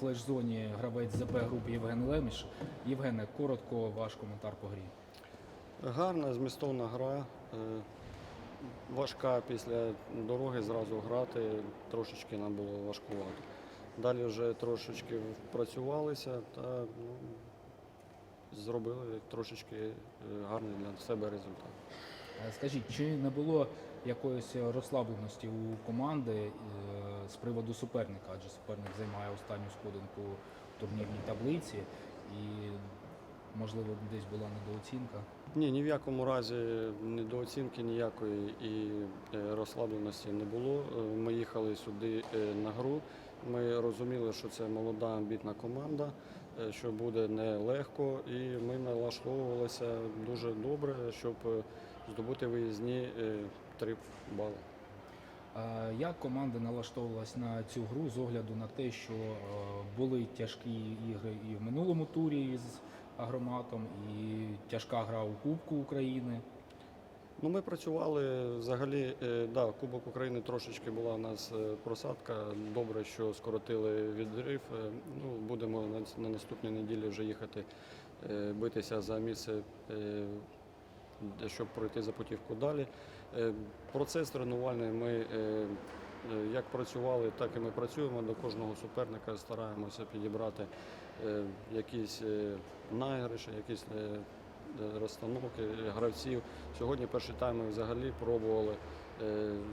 флеш-зоні гравець ЗП групи Євген Леміш. Євгене, коротко ваш коментар по грі. Гарна, змістовна гра. Е, Важка після дороги зразу грати, трошечки нам було важкувато. Далі вже трошечки впрацювалися та ну, зробили трошечки е, гарний для себе результат. Е, Скажіть, чи не було якоїсь розслабленості у команди з приводу суперника? Адже суперник займає останню сходинку в турнірній таблиці і, можливо, десь була недооцінка. Ні, ні в якому разі недооцінки ніякої і е, розслабленості не було. Е, Ми їхали сюди е, на гру. Ми розуміли, що це молода амбітна команда, що буде нелегко, і ми налаштовувалися дуже добре, щоб здобути виїзні три бали. Як команда налаштовувалась на цю гру з огляду на те, що е, були тяжкі ігри і в минулому турі з агроматом, і тяжка гра у Кубку України? Ну, ми працювали взагалі, е, да, Кубок України трошечки була у нас е, просадка. Добре, що скоротили відрив. Ну, будемо на, на наступній неділі вже їхати битися за місце, щоб пройти за путівку далі. Е, Процес тренувальний ми е, е, як працювали, так і ми працюємо. До кожного суперника стараємося підібрати якісь е, якісь розстановки гравців. Сьогодні перший тайм ми взагалі пробували,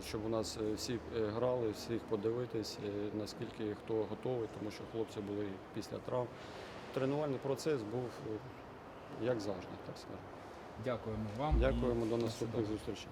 щоб у нас всі грали, всіх подивитись, наскільки хто готовий, тому що хлопці були після травм. Тренувальний процес був як завжди, так скажемо. Дякуємо вам. і до наступних зустрічей.